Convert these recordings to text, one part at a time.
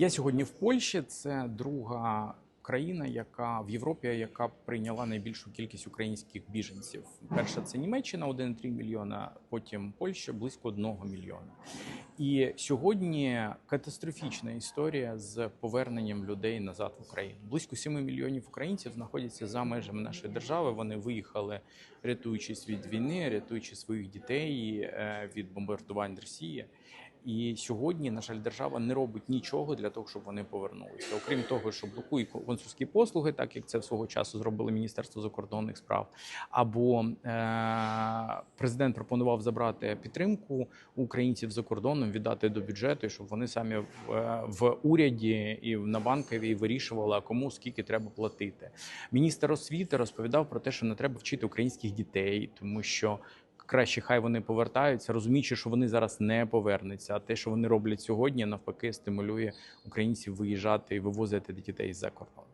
Я сьогодні в Польщі. Це друга країна, яка в Європі, яка прийняла найбільшу кількість українських біженців. Перша це Німеччина 1,3 мільйона, потім Польща близько 1 мільйона. І сьогодні катастрофічна історія з поверненням людей назад в Україну. Близько 7 мільйонів українців знаходяться за межами нашої держави. Вони виїхали, рятуючись від війни, рятуючи своїх дітей е, від бомбардувань Росії. І сьогодні, на жаль, держава не робить нічого для того, щоб вони повернулися. Окрім того, що блокує консульські послуги, так як це свого часу зробили Міністерство закордонних справ. Або е- президент пропонував забрати підтримку українців за кордоном, віддати до бюджету, щоб вони самі в, е, в уряді і на банковій вирішували, кому скільки треба платити. Міністр освіти розповідав про те, що не треба вчити українських дітей, тому що краще хай вони повертаються, розуміючи, що вони зараз не повернуться. А те, що вони роблять сьогодні, навпаки, стимулює українців виїжджати і вивозити дітей з-за кордону.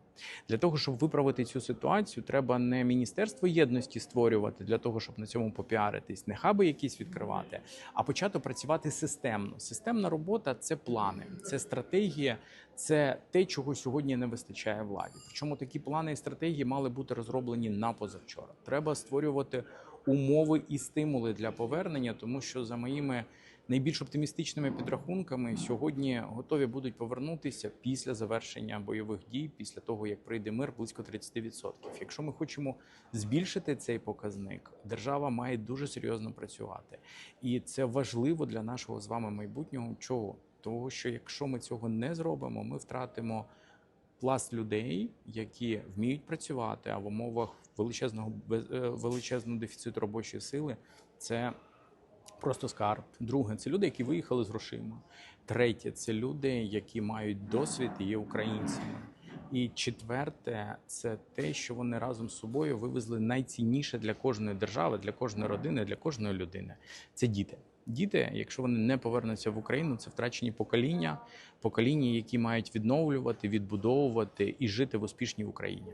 Для того, щоб виправити цю ситуацію, треба не міністерство єдності створювати для того, щоб на цьому попіаритись, не хаби якісь відкривати, а почати працювати системно. Системна робота це плани, це стратегія, це те, чого сьогодні не вистачає владі. Причому такі плани і стратегії мали бути розроблені на позавчора. Треба створювати умови і стимули для повернення, тому що за моїми найбільш оптимістичними підрахунками сьогодні готові будуть повернутися після завершення бойових дій, після того як прийде мир близько 30%. Якщо ми хочемо збільшити цей показник, держава має дуже серйозно працювати, і це важливо для нашого з вами майбутнього. Чого? Того, що якщо ми цього не зробимо, ми втратимо пласт людей, які вміють працювати, а в умовах величезного е, величезного дефіциту робочої сили це просто скарб. Друге, це люди, які виїхали з грошима. Третє, це люди, які мають досвід і є українцями. І четверте, це те, що вони разом з собою вивезли найцінніше для кожної держави, для кожної родини, для кожної людини. Це діти. Діти, якщо вони не повернуться в Україну, це втрачені покоління, покоління, які мають відновлювати, відбудовувати і жити в успішній Україні.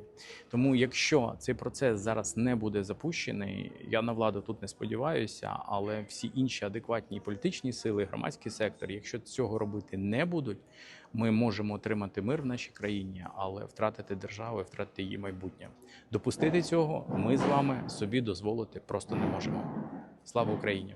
Тому, якщо цей процес зараз не буде запущений, я на владу тут не сподіваюся, але всі інші адекватні політичні сили, громадський сектор, якщо цього робити не будуть, ми можемо отримати мир в нашій країні, але втратити державу, втратити її майбутнє. Допустити цього ми з вами собі дозволити просто не можемо. Слава Україні!